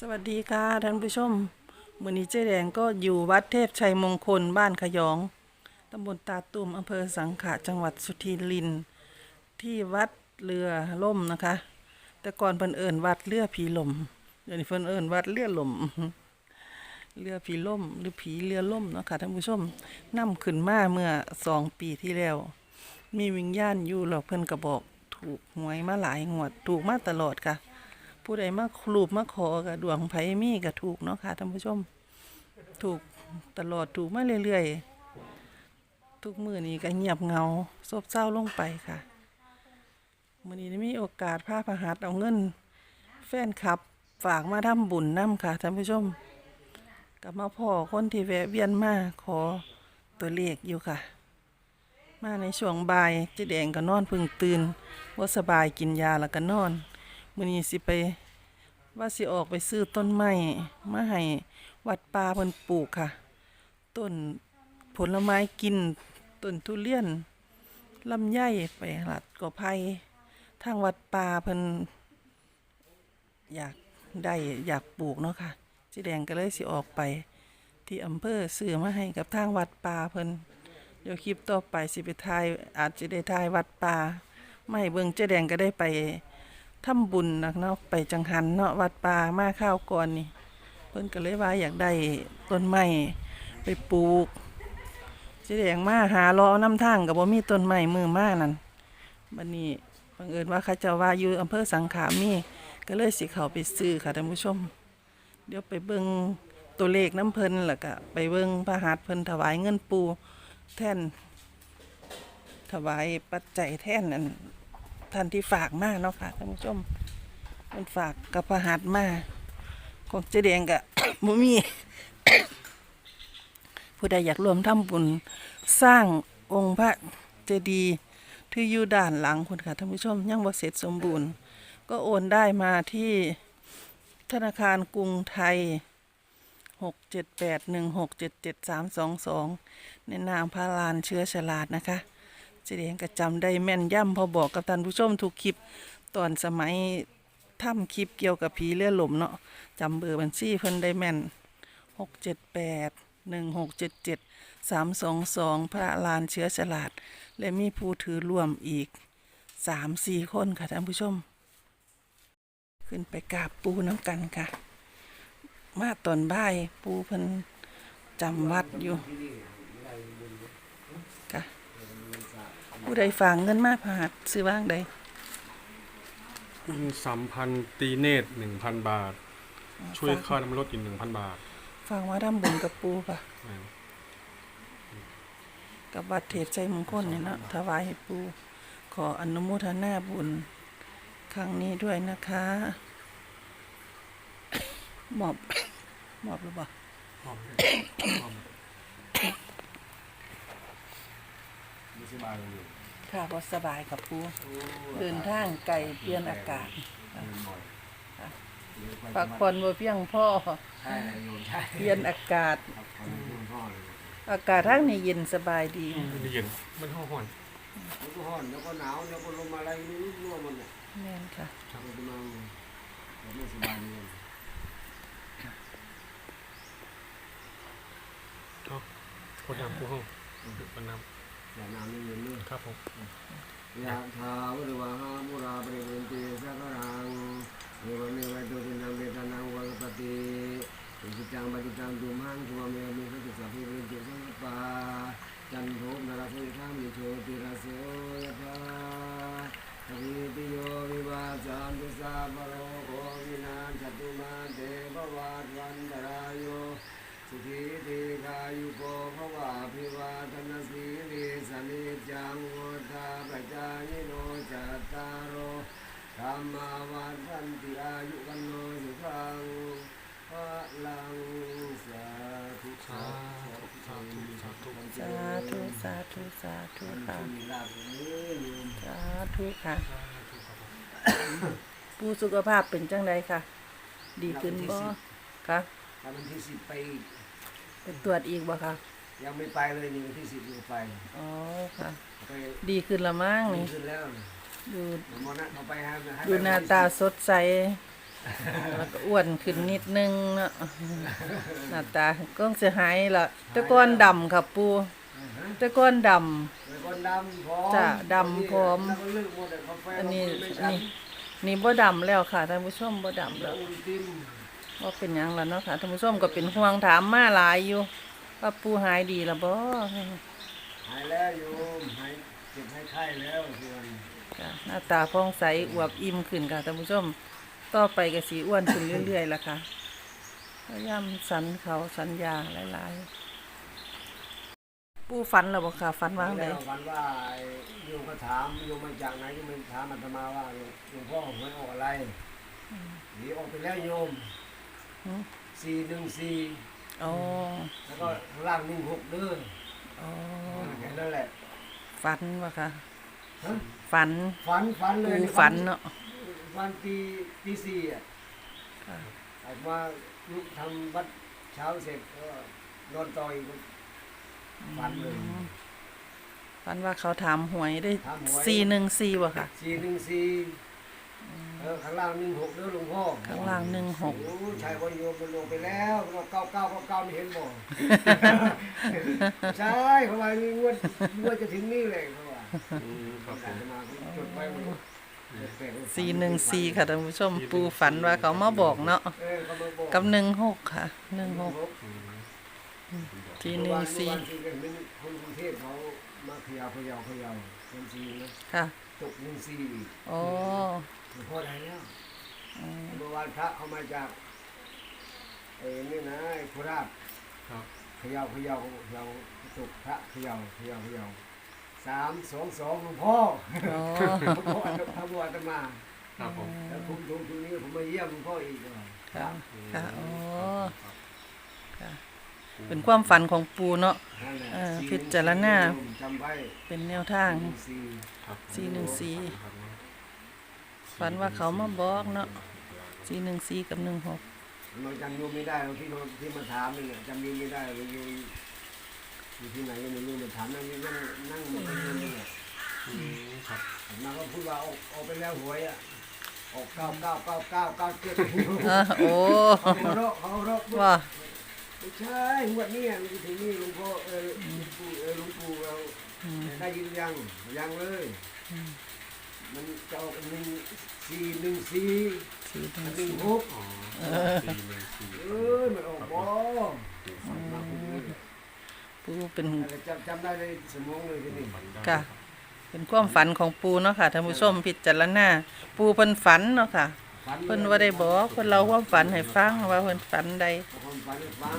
สวัสดีค่ะท่านผู้ชมมือนี้เจ๊แดงก็อยู่วัดเทพชัยมงคลบ้านขยอง ตำบลตาตุ่มอำเภอสังขะจังหวัดสุรินทร์ที่วัดเรือล่มนะคะ แต่ก่อนเพิ่นเอิญวัดเรือผีลมเดี๋ยวนี้เพิ่นเอิญวัดเรือลม เรือผีล่มหรือผีเรือล่มเนาะค่ะท่านผู้ชมนํขึ้นมาเมื่อสองปีที่แล้ว มีวิญญาณอยู่หรอกเพิ่นก็บอกถูกหวยมาหลายงวดถูกมาตลอดค่ะ ผู้ใดมาครูบมาขอกับดวงไผมีก็ถูกเนาะค่ะท่านผู้ชม ถูกตลอดถูกมาเรื่อยๆ ทุกมือนี้ก็เงียบเงาซบเศร้าลงไปค่ะมื้อนี้ได้มีโอกาสพาพหัสเอาเงิน แฟนคลับฝากมาทำบุญนํค่ะท่านผู้ชมกลับมาพ่อคนที่แวะเวียนมาขอตัวเลขอยู่ค่ะ มาในช่วงบ่ายเจ๊แดงก็นอนพึ่งตื่นว่าสบายกินยาแล้วก็นอน มื้อนี้สิไปว่าสิออกไปซื้อต้นไม้มาให้วัดป่าเพิ่นปลูกค่ะ ต้นผลไม้กินต้นทุเรียนลำไยไปลัดก็ไผ่ทางวัดป่าเพิ่นอยากได้อยากปลูกเนาะค่ะจีแดงก็เลยสิออกไป ที่อำเภอซื้อมาให้กับทางวัดป่าเพิ่นเดี๋ยวคลิปต่อไปสิไปทายอาจจะได้ทายวัดป่าไม่เบิ่งเจ๊แดงก็ได้ไป ทำบุญนะเนาะไปจังหันเนาะวัดป่ามาข้าวก่อนนี่ เพิ่นก็เลยว่าอยากได้ต้นไม้ไปปลูกสิแดงมาหารอน้ำทางกับบ่มีต้นไม้มือมานั่นบัดนี้บังเอิญว่าเขาเจ้าว่าอยู่อำเภอสังขามีก็เลยสิเข้าไปซื้อค่ะท่านผู้ชม เดี๋ยวไปเบิ่งตัวเลขน้ำเพิ่นแล้วก็ไปเบิ่งพระหัตถ์เพิ่นถวายเงินปูแท่นถวายปัจจัยแท่นนั่น ท่านที่ฝากมาเนาะค่ะท่านผู้ชมมันฝากกับประหัตมาของเจแดงกะบ่มี ผู้ใดอยากรวมทำบุญสร้างองค์พระเจดีย์ที่อยู่ด้านหลังคุณค่ะท่านผู้ชม ยังบ่เสร็จสมบูรณ์ ก็โอนได้มาที่ธนาคารกรุงไทย 67816773322ในนามพระลานเชื้อฉลาดนะคะ เจดงก็จำได้แม่นย่ำพอบอกกับท่านผู้ชมทุกคลิปตอนสมัยทำคลิปเกี่ยวกับผีเลื่อดหลมเนาะจำเบอร์บัญชีเพิ่นได้แม่นหกเจ็ดแปดหนึ่งหกเจ็ดเจ็ดสามสองสองพระลานเชื้อฉลาด และมีผู้ถือร่วมอีกสามสี่คนค่ะท่านผู้ชม ขึ้นไปกราบปูน้ำกันค่ะ มาตอนบ่ายปูเพิ่นจำวัดอยู่ค่ะ ผู้ใดฝากเงินมาผาดซื้อบ้างใดคุณสัมพันธ์ตีเนตรหนึ่งพันบาท ช่วยค่าน้ำรถอีกหนึ่งพันบาท ฝากมาทำบุญกับปูป่ะอ่ากับวัดเทพใจมงคลเนี่ยเนาะถวายให้ปู ขออนุโมทนาบุญ ครั้งนี้ด้วยนะคะหมอบหมอบหรือเปล่าไม่สบายเลย ค่ะพอสบายกับปูเดินทางไกลเปลี่ยนอากาศพักผ่อนบ่เพียงพอใช่เลยโยมใช่เปลี่ยนอากาศ ครับขอบคุณพ่อเลยอากาศทั้งนี้เย็นสบายดีไม่เย็นมันห้องห่อนแล้วก็ร้อนแล้วก็หนาวแล้วก็ลมอะไรไม่รู้รั่วหมันเนี่ยแม่นค่ะเราจะมาเราไม่สบายเลยเอาคนน้ำผู้ห้องคนน้ อย่าน้ำไม่เย็นเลยำครับผมยะถาวริวหามุราปริเวณตีสักรังเอวเมวัยตุตินังเวทนังวัปปติอิจิตังปฏิตังตุมหังคุมเมมิสติสัพพิเรนติสังปาจันโทมนราสุธามิโชติราเสยะธา อภิติโยวิวาจันตุสัพพะโรโควินาศตุมาเตภวัตวันตรายโยสุขีติกายุโกภวะพิวาทนาสีลิสนิจจังโอตาปจายโนจัตตารโอธรรมาวัฏันติอายุกันโนสุขังพระลังสาธุ สาธุสาธุสาธุ สาธุ สา ธุสาธุค่ะมีลาภนี้โยมสาธุค่ะผู้สุขภาพเป็นจังไดค่ะ ดีขึ้นบ่ค่ะถ้าวันที่สิบไปอีกไปตรวจอีกบ่ค่ะยังไม่ไปเลยนี่วันที่สิบอยู่ไปอ๋อค่ะไปดีขึ้นละมั้งดีนี่ขึ้นแล้วดูหมอนัดเขาไปฮะให้ดูไปหน้าตาสดใสแล้วก็อ้วนขึ้นนิดนึงเนาะหน้าตาก็จะหายละแต่ก้อนดำค่ะปู แต่ก้อนดแล้วก็ดำพร้อมจ้ะดำพร้อม แล้วก็เลือกหมดแต่กาแฟำอันนี้ไม่อันชัดนี้นี่บ่ดำแล้วค่ะท่านผู้ชมบ่ดำแล้ว อุ่นติมว่าเป็นหยังแล้วเนาะค่ะท่านผู้ชมก็เป็นห่วงถามมาหลายอยู่ว่าปูหายดีแล้วบ่หายแล้วโยมหายเจ็บหายไข้แล้วเพื่อนค่ะหน้าตาผ่องใสอวบอิ่มขึ้นค่ะท่านผู้ชมต่อไปก็สีอ้วนขึ้นเรื่อยๆล่ะค่ะพยายามสันเขาสัญญาหลายๆ ปูฝันแล้วบ่ค่ะฝันว่าไงแล้ววันว่าไอ้โยมก็ถามโยมมาจากไหนโยมมาถามอาตมาว่าหลวงพ่อหวยออกอะไรหนีออกไปแล้วโยมสี่หนึ่งสี่อ๋อแล้วก็ข้างล่างหนึ่งหกเด้ออ๋อแค่นั้นแหละฝันบ่ค่ะฮะฝันฝันฝันเลปูยฝันเนาะวันปีปีสี่อะค่ะออกมาลุกทำวัดเช้าเสร็จก็นอนต่ออีก ฝันเลยฝันว่าเขาถามหวยได้ถามหวยสี่หนึ่งสี่บ่ค่ะสี่หนึ่งสี่เออข้างล่างหนึ่งหกเด้อหลวงพ่อข้างล่างหนึ่งหกโอ้ชายวันโยมมันลงไปแล้วเก้าเก้าเก้าเก้าไม่เห็นบ่ใช่เขาว่านี่งวดงวดจะถึงนี่เลยเขาว่าอืมครับผอาตมมาจดไว้หมดสี่หนึ่งสี่ค่ะท่านผู้ชมปูฝันว่าเขามาบอกเนาะเออเขามาบอกกับหนึ่งหกค่ะหนึ่งหกอืม ทีหนึ่งสี่เมื่อวานที่เป็นคนกรุงเทพเขามาเขยาวขยาวขยาวเป็นสี่นะค่ะตกหนึ่งสี่อีกอ๋อหลวงพ่อได้แล้วเมื่อวานพระเขามาจากไอ้นี่นะไอ้โคราชครับเขยาวขยาวขยาวตกพระเขยาวขยาวขยาวสามสองสองหลวงพ่ออ๋อหลวงพ่อพระบัวอาตมาครับผมแล้วผมตรงตรงนี้ผมมาเยี่ยมหลวงพ่ออีกเหรอค่ะค่ะอ๋อค่ะ เป็นความฝันของปูเนาะนั่นแหละเออสี่พิจารณาจำไว้เป็นแนวทางหนึ่งสี่ครับสี่หนึ่งสี่ครับฝันว่าเขามาบอกเนาะสี่หนึ่งสี่กับหนึ่งหกเราจำโยมไม่ได้เราที่เราที่มาถามนี่แหละจำโยมไม่ได้เราโยมอยู่ที่ไหนก็ไม่รู้มาถามนั่งนี่นั่งนั่งมันเป็นโยมนี่แหละอืมครับมาก็พูดว่าออกออกไปแล้วหวยอะออกเก้าเก้าเก้าเก้าเก้าเจ็ดอะโอ้เขาโรคเขาโรคว่า ไม่ใช่งวดนี้อะมันจะถึงนี่หลวงพ่อเออหลวงปู่เออหลวงปู่เราได้ยินยังยังเลย มันจะออกหนึ่งสี่หนึ่งสี่สี่หนึ่งหนึ่งสี่หกอ๋อสี่หนึ่งสี่เออมันออกบ่มาพูดเลยปูเป็นอะไรจำจำได้เลยสมองเลยทีนี้ฝันได้ค่ะ เป็นความฝันของปูเนาะค่ะท่านผู้ชมพิจารณาปูเพิ่นฝันเนาะค่ะฝัน เพิ่นว่าได้บอกเพิ่นเล่าความฝันให้ฟังว่าเพิ่นฝันใดความฝันให้ฟัง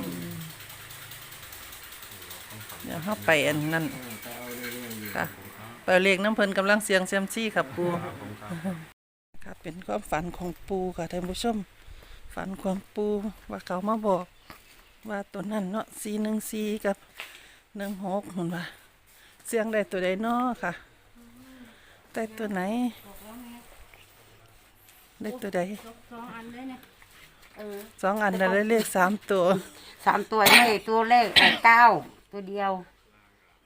เดี๋ยวเฮาไปอันนั้นค่ะไปเลขน้ำเพิ่นกำลังเสียงเซียมซี่ค่ะปูครับผมครับค่ะเป็นความฝันของปูค่ะท่านผู้ชม ฝันของปูว่าเขามาบอก ว่าตัวนั้นเนาะสี่หนึ่งสี่กับหนึ่งหกเห็นว่าเสียงได้ตัวใดเนาะค่ะได้ตัวไหน ได้ตัวใดสองอันเลยเนี่ยเออสองอันได้เลขสามตัวสามตัวนี่ตัวเลขแปดเก้าตัวเดียว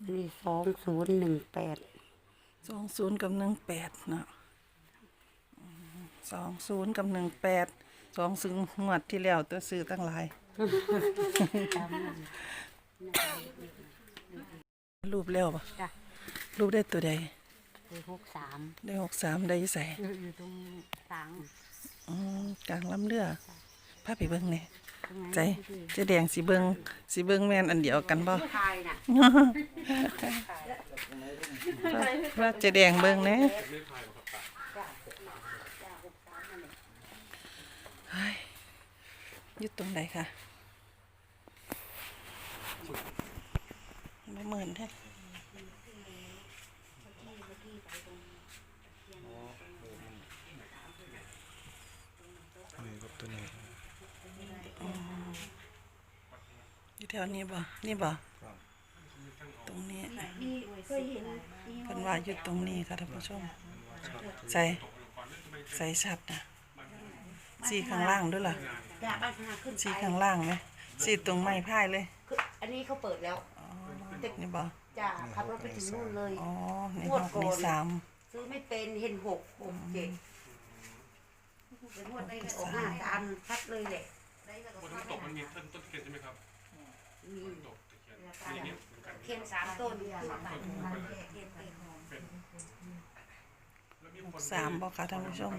นี่สองศูนย์หนึ่งแปดสองศูนย์กับหนึ่งแปดเนาะสองศูนย์กับหนึ่งแปดสองซึ่งงวดที่แล้วตัวซื้อตั้งหลายรูปแล้วปะจ้ะรูปได้ตัวใด คือหกสามได้หกสามได้ใส่อยู่ตรงกลางอืมกลางลำเรือพาไปเบิ้งเนี่ยตรงนั้นใจเจะแดงสีเบิงสีเบิงแม่นอันเดียวกันบ่ ผู้ชายน่ะว่าเจะแดงเบิงเนะเฮ้ยอยู่ตรงไหนคะไม่เหมือนแท้ นี่ครับ ตัวนี้อยู่แถวนี้บ่ นี่บ่ตรงนี้เป็นว่าอยู่ตรงนี้ค่ะท่านผู้ชม ใส่ใส่ชัดนะสีข้างล่างด้วยล่ะจ้าบ้านข้างหน้าขึ้นสีไปข้างล่างไหมสีตรงไม้พายเลยคืออันนี้เขาเปิดแล้วนี่บ่จ้าขับรถไปถึงนู่นเลยอ๋อในหกมีสามซื้อไม่เป็นเห็นหกหกเจ็ด เป็นงวดได้ออกห้าสามชัดเลยแหละบนน้ำตกมันมีต้นต้นตะเคียนใช่ไหมครับมีต้นตกตะเคียนนี่เนี่ยเหมือนกันเทียนสามต้นแล้วมีคนสามบอกค่ะท่านผู้ชม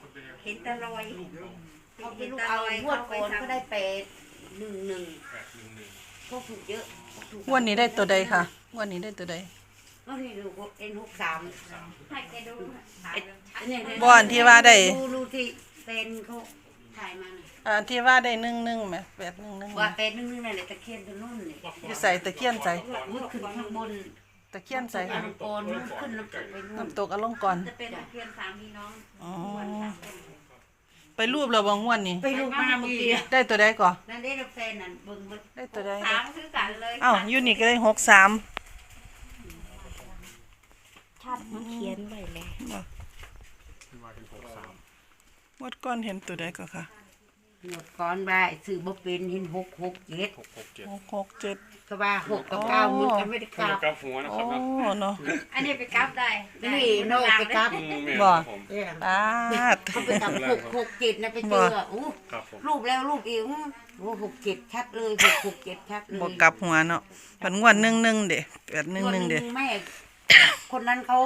คนไปเห็นแต่รอยรูปเนาะเขาไปลูกเอางวดก่อนก็ได้แปดหนึ่งหนึ่งแปดหนึ่งหนึ่งพวกถูกเยอะพวกถูกงวันนี้ได้ตัวใดค่ะงวันนี้ได้ตัวใด ก็นี่ดูเอ็นหกสามให้แกดูเอ็ดเนี่ยเนี่ยบ่อนที่ว่าได้ ดูดูที่เป็นเขาถ่ายมาน่ะอ่าที่ว่าได้หนึ่งหนึ่งไหมแปดหนึ่งหนึ่งว่าเป็นนึงนึงนั่นแหละตะเคียนตัวนุ่นเนี่ยอยู่ใส่ตะเคียนใส่มุดขึ้นข้างบนตะเคียนใส่อันโกนมุดขึ้นน้ำตกไปนู่นน้ำตกอลงกรณ์จะเป็นเพียงสามพี่น้องอ๋อ ไปรูปเราบางวันนี้ไปลูกมาเมื่อกี้ได้ตัวใดก่อนนั่นได้แฟนนั่นเบิ่งเบิ่งได้ตัวใดสามคือกันเลย อ้าวยูนี่ก็ได้หกสาม ชัดมันเขียนไว้เลยที่ว่าเป็นหกสามงวดก้อนเห็นตัวใดก็ค่ะหมดก่อนบ่ายซื้อบ่เป็นเห็นหกหกเจ็ดหกหกเจ็ดหกหกเจ็ด ก็ว่าหกกับเก้ามันก็ไม่ได้กคือลับกับหัวนะโอ้ครับเนาะเนาะอันนี้ไปกลับได้นี่โน่ไปกลับอืมแม่บ่ครับผมเนี่ยปาด เขาไปกลับหกหกเจ็ดนะไปเจออู้ครับผม รูปแล้วรูปอีกอู้โอ้หกเจ็ดชัดเลยหกหกเจ็ดชัดเลยบวกกลับหัวเนาะผันงวดหนึ่งหนึ่งเด็แปดหนึ่งหนึ่งเด็ แม่ คนนั้นเขา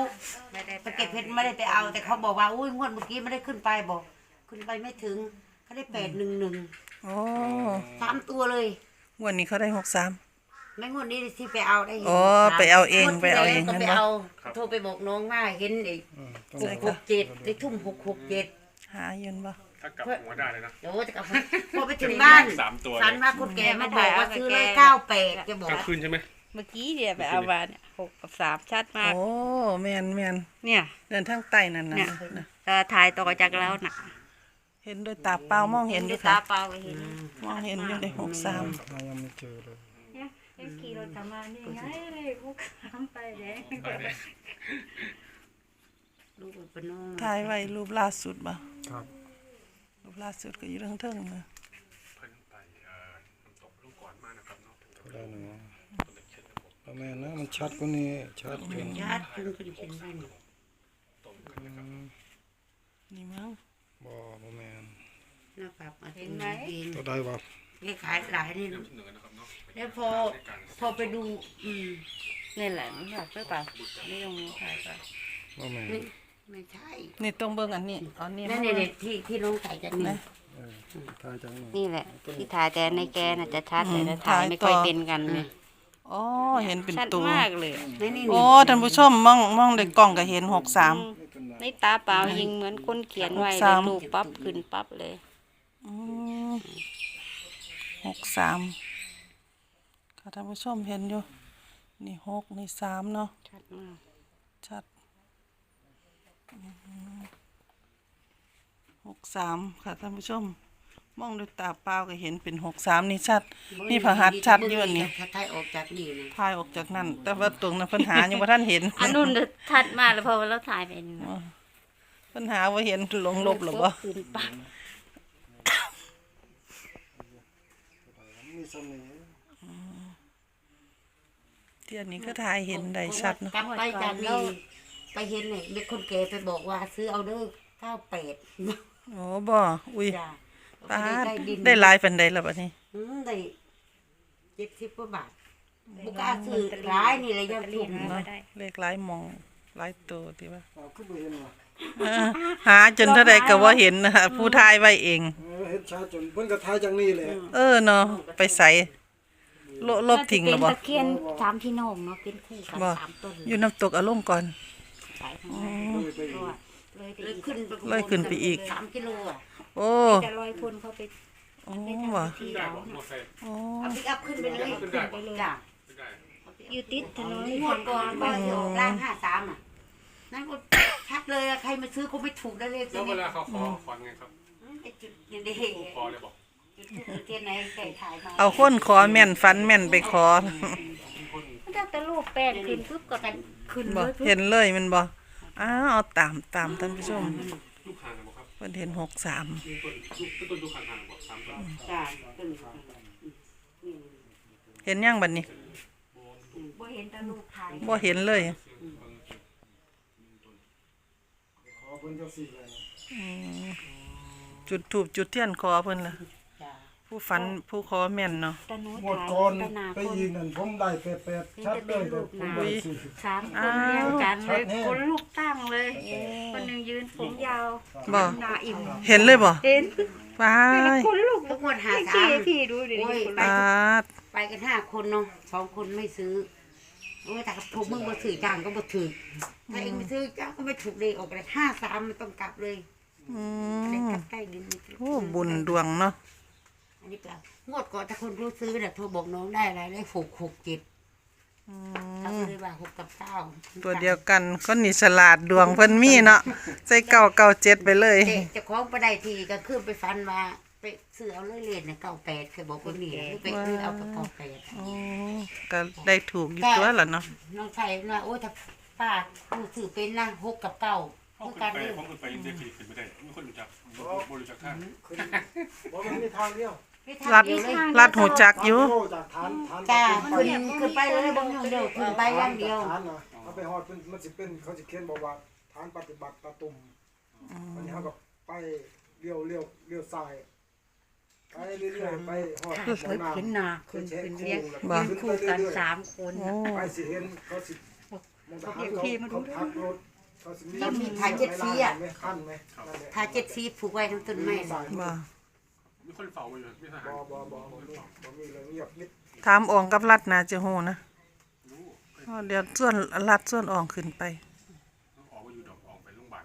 ไม่ได้ไปเก็บเพชรไม่ได้ไปเอา แต่เขาบอกว่าอุ้ยงวดเมื่อกี้ไม่ได้ขึ้นไปบอก ขึ้นไปไม่ถึงเขาได้แปดหนึ่งหนึ่งโอ้สามตัวเลยงวดนี้เขาได้หกสามไม่งวดนี้ที่ไปเอาได้เห็นโอ้ไปเอาเองงวดที่ไปเอาเองแล้วก็งั้นไปวะเอา โทรไปบอกน้องว่าเห็นไอ้หกหกเจ็ดได้ทุ่มหกหกเจ็ดหาเย็นบ่ถ้ากลับหัวได้เลยนะเดี๋ยวจะกลับมาพอไปถึงบ้านสามตัวเลยสันว่าคนแก่มาบอกว่าซื้อเลยเก้าแปดแกบอกกลางคืนใช่ไหมเมื่อกี้เนี่ยไปเอามาเนี่ย หกกับสามชัดมาก โอ้แมนแมนเนี่ย เดินทางใต้นั่นนะเนี่ย นะเออถ่ายต่อจากแล้วน่ะเห็นด้วยตาเปล่ามองเห็นอยู่ตาค่ะเปล่าไปเห็นมองเห็นอยู่ในหกสามเนี่ยยังขี่รถกลับมานี่ไงเลยพวกสามไปเลยได้เลยลูกเป็นน้องถ่ายไว้รูปล่าสุดบ่ครับรูปล่าสุดก็อยู่เทิงๆนะเพิ่นไปเอ่อน้ำตกลูกก่อนมากนะครับเนาะได้หนึ่ง ประมาณนะมันชัดกว่านี้ชัดจนญาติขึ้นขึ้นเขียนบ้านนี่มั้งบ่ประมาณนะครับมาเห็นไหมเองตัวได้บ่เลขขายหลายนี่เหนือนะครับเนาะแล้วพอพอไปดูอืมนี่แหละนี่ค่ะหรือเปล่าไม่ต้องถ่ายไปประมาณนี่ไม่ใช่นี่ต้องเบิ่งอันนี้เอันนี้นั่นเนี่ยที่ที่น้องถ่ายจากนี่ทายจังหนึ่งนี่แหละที่ถ่ายแต่ในแกน่ะจะชัดแต่ในถ่ายไม่ค่อยเป็นกันเนี่ย อ๋อเห็นเป็นชัดตัว มากเลยนี่นี่โอ้ท่านผู้ชมมองมองในกล้องก็เห็นหกสาม ในตาเปล่ายิงเหมือนคนเขียนไว้หกเลสายมรูปปั๊บขึ้นปั๊บเลยอืมหกสามค่ะท่านผู้ชมเห็นอยู่ นี่หกนี่สามเนาะชัดมากชัดอืมหกสามค่ะท่านผู้ชม มองด้วยตาเปล่าก็เห็นเป็นหกสามนี่ชัด นี่พระหัตถ์ชัดอยู่อันนี้ถ้าถ่ายออกจากนี่นะพายออกจากนั่น แต่ว่าตรงนั้นเพิ่นหายังบ่ท่านเห็น อันนู้นชัดมากเลยเพอเราถ่ายเป็นเพิ่นหาว่าเห็นลงลบหรือบ่ขึ้นปั๊บมีเสน่ห์เที่ยนี้ก็ถ่ายเห็นได้ชัดเนาะกลับไปจากนี่ไปเห็นเนี่ยมีคนแก่ไปบอกว่า ซื้อเอาเด้อเก้าแปดโอ้บ่อุ้ยจ้า ปาดได้ดินได้หลายปานใดล่ะบัดนี้อืมได้เจ็ดสิบกว่าบาทบุกล้าซื้อร้ายนี่เลยยังถูกเนาะเลขหลายหมองหลายตัวที่ว่าอ้าวคือบ่เห็นว่ะเออหาจนเท่าใดก็บ่เห็นนะคะผู้ทายไว้เอง เออเห็นชัดจนเพิ่นก็ทายจังนี้แหละเออเนาะไปใส่ลบลบทิ้งแล้วบ่เป็นตะเคียนสามพี่น้องเนาะเป็นคู่กันบ่สามต้นอยู่น้ำตกอารมณ์ก่อน สายข้างในเลยไปเลยอีกขึ้นไปเลยขึ้นไปอีกสามกิโลอะ โอ้จะลอยคนเข้าไปโอ้บ่ที่ได้เอาบอกมอไซค์โอ้เอาปิกอัพขึ้นไปเลยขึ้นได้ไปเลยจ้ะไม่ได้อยู่ติดถนนงวดก่อนไปที่ออกร้านห้าสามอะ นั่นก็ชัดเลยอะใครมาซื้อก็ไม่ถูกได้เลยแล้วเวลาเขาขอขอไงครับไอ้จุดนี่เด้ขอเลยบอกจุดทูบเทียนไหนใส่ถ่ายมาเอาคนขอแม่นฟันแม่นไปขอมันจะแต่รูปแป้งขึ้นปุ๊บก็กันขึ้นบ่เลยปุ๊บเห็นเลยแมันบ่อ้าวเอาตามตามท่านผู้ชม เพิ่นเห็นหกสามมีต้นลูกต้นลูกหางหางบอกสามต้นจ้ะขึ้นเห็นยังบัดนี้บ่เห็นแต่รูปถ่ายบ่เห็นเลยขอเพิ่นจังซี่แหละ อืมจุดถูกจุดเทียนขอเพิ่นล่ะจ้า ผู้ฝันผู้ขอแม่นเนาะ ตะหนูหมดถ่ายก่อนตะนาไปคนยิงนั่นผมได้แปดแปดชัดเลยแต่ผมได้สี่สิบ สามคนเรียงกันเลยชัดแน่ คนลูกตั้งเลย คนหนึ่งยืนผมยาวบ่หน้าอิ่มเห็นเลยบ่เห็นว้ายคนลูกทุกคนหาพี่สามพี่ดูดิโอ้ย คนไปลูกปาดไปกันห้าคนเนาะสองคนไม่ซื้อโอ้ยแต่พวกมึงมาถือจางก็มาถือถ้าเองไม่ซื้อจ้างก็ไม่ถูกเลยออกเลยห้าสามไม่ต้องกลับเลยอือะไรมกลับใกล้ดินไม่ถูกโอ้บุญดวงเนาะ อันนี้เปล่างวดก่อนถ้าคนรู้ซื้อเนี่ยโทรบอกน้องได้อะไรได้หกหกเจ็ดอืเขามก็เลยว่าหกกับเก้าตัวเดียวกันก็นี่ฉลาดดวงเพิ่นมีเนาะใส่เก้าเก้าเจ็ดไปเลยเด็กจะคล้องไปได้ทีก็ขึ้นไปฟันมาไปซื้อเอาเลยเลนเนี่ยเก้าแปดเคยบอกว่าหนีไปซื้อเอากับเก้าแปด อ๋อก็ได้ถูกอยู่ตัวล่ะเนาะน้องชายว่าโอ้ถ้าป้าดูสื่อเป็นนะหกกับเก้าเขาคือขึ้นการไปเรื่องเขาขึ้นไปยังได้ขึ้นไม่ได้มีคนรู้จักบริจักท่านผมมันมีทางเดียว รัดเดียวเลยรัดหูจักอยู่โจากฐานฐานจ้าขึ้นขึ้นขึ้นไปเลยบางอย่างเดียวขึ้นไปอย่างเดียวฐานนะเอาไปฮอดเพิ่นมันสิเป็นเขาสิเขียนบอกว่าฐานปฏิบัติตะตุ่มอันนี้เขาก็ไปเลี้ยวเลี้ยวเลี้ยวซ้ายไปเรื่อยๆไปฮอดเพิ่นเห็นหนาขึ้นขึ้นเรียงยืนคู่กันสามคนโอ้ไปสิเห็นเขาสิมองทหารเขาเขาทักรถเขาสิต้องมีถ่ายเจ็ดสีอะไหมขั้นไหมนั่นแหละถ้าเจ็ดสีผูกไว้ทั้งต้นไม้สายบ่ มีคนเฝ้าอยู่มีทหารบ่บ่บ่บ่มีบ่มีเลยเงียบนิดถามอองกับรัดน่าจะฮู้นะอ๋อเดี๋ยวส่วนรัดส่วนอองขึ้นไป ออกมาอยู่ดอกออกไปโรงพยาบาล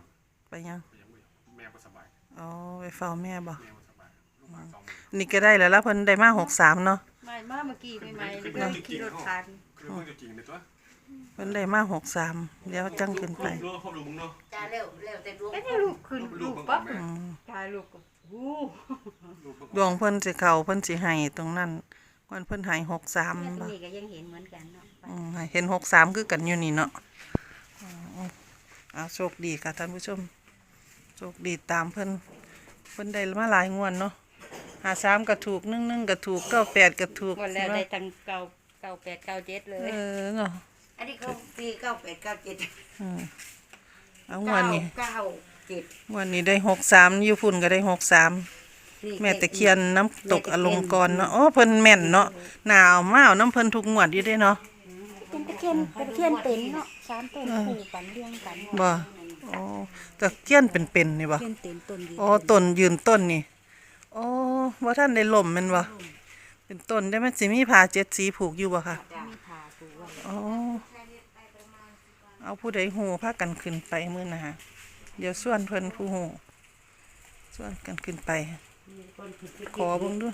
ไปยังไปยังไม่แม่ก็สบายอ๋อไปเฝ้าแม่บ่แม่ก็สบายโรงพยาบาลสองนี่ก็ได้แล้วล่ะเพิ่นได้มา63เนาะไม่มาเมื่อกี้ใหม่ๆแล้วก็ขี่รถทันคือเพิ่งจะจริงในตัวเพิ่นได้มา63เดี๋ยวจังขึ้นไปรู้ครบรู้มึงเนาะจ้าเร็วเร็วแต่ดวงไอ้นี่ลูกขึ้นลูลูกกมึงปั๊บแม่ตายลูกก็วู้ลูกมึง ดวงเพิ่นสิเข้าเพิ่นสิให้ตรงนั้นวันเพิ่นให้63บ่นี่ก็ยังเห็นเหมือนกันเนาะอืมให้เห็น63คือกันอยู่นี่เนาะอืมเอาโชคดีค่ะท่านผู้ชมโชคดีตามเพิ่นเพิ่นได้มาหลายงวดเนาะ53ก็ถูก11ก็ถูก98ก็ถูกวันแล้วได้ตั้งเก้าเก้าแปดเก้าเจ็ดเลเอยอเนาะอันนี้เขาปีเก้าแปดเก้าเจ็ดอืมเอางวเก้าดนี้เก้าเจ็ด งวดนี้ได้63อยู่พุ่นก็ได้63นี่ แม่ตะเคียนน้ำตกอลงกรณ์เนาะโอ้เพิ่นแม่นเนาะหนาวมาเอาน้ำเพิ่นทุกงวดอยู่เด้เนาะเป็นตะเคียนเป็นตะเคียนเป็นเนาะสามต้นคู่กันเรียงกันบ่อ๋อตะเคียนเป็นๆนี่บ่เคียนเต็นต้นดีอ๋อต้นยืนต้นนี่อ๋อบ่ทันได้ล่มแม่นบ่เป็นต้นได้มันสิมีผ้าเจ็ดสีผูกอยู่บ่ค่ะมีผ่าตัวไว้อ๋อเอาผู้ใดฮู้พากันขึ้นไปมื้อหน้าเดี๋ยวส่วนเพิ่นผู้ฮู้ส่วนกันขึ้นไป ขอเบิ่งดู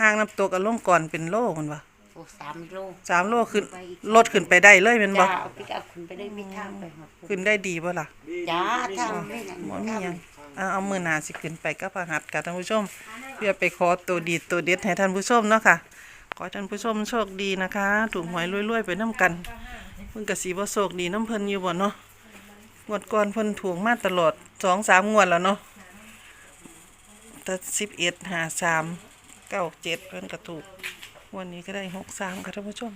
ห่างน้ำตกอลงกรณ์เป็นโลมันบ่โอ้สามโลสามโลขึ้นรถขึ้นไปได้เลยเป็นบ่จ้าเอาไปเอาคุณไปได้ไม่ทางไปหมดขึ้นได้ดีบ่ล่ะ จ้าทางไม่หนังบ่มีหยังเอาเอามือหนาสิขึ้นไปกับพระหัตถ์ค่ะท่านผู้ชม เพื่อไปขอตัวดีตัวเด็ดให้ท่านผู้ชมเนาะค่ะ ขอให้ท่านผู้ชมโชคดีนะคะ ถูกหวยรวยๆไปน้ำกันเพิ่นก็สิบ่โชคดีน้ำเพิ่นอยู่บ่เนาะงวดก่อนเพิ่นถูกมาตลอด2-3งวดแล้วเนาะ แต่11 53 97เพิ่นก็ถูก วันนี้ก็ได้หกสามค่ะท่านผู้ชม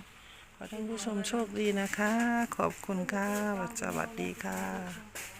ขอท่านผู้ชมโชคดีนะคะ ขอบคุณค่ะสวัสดีค่ะ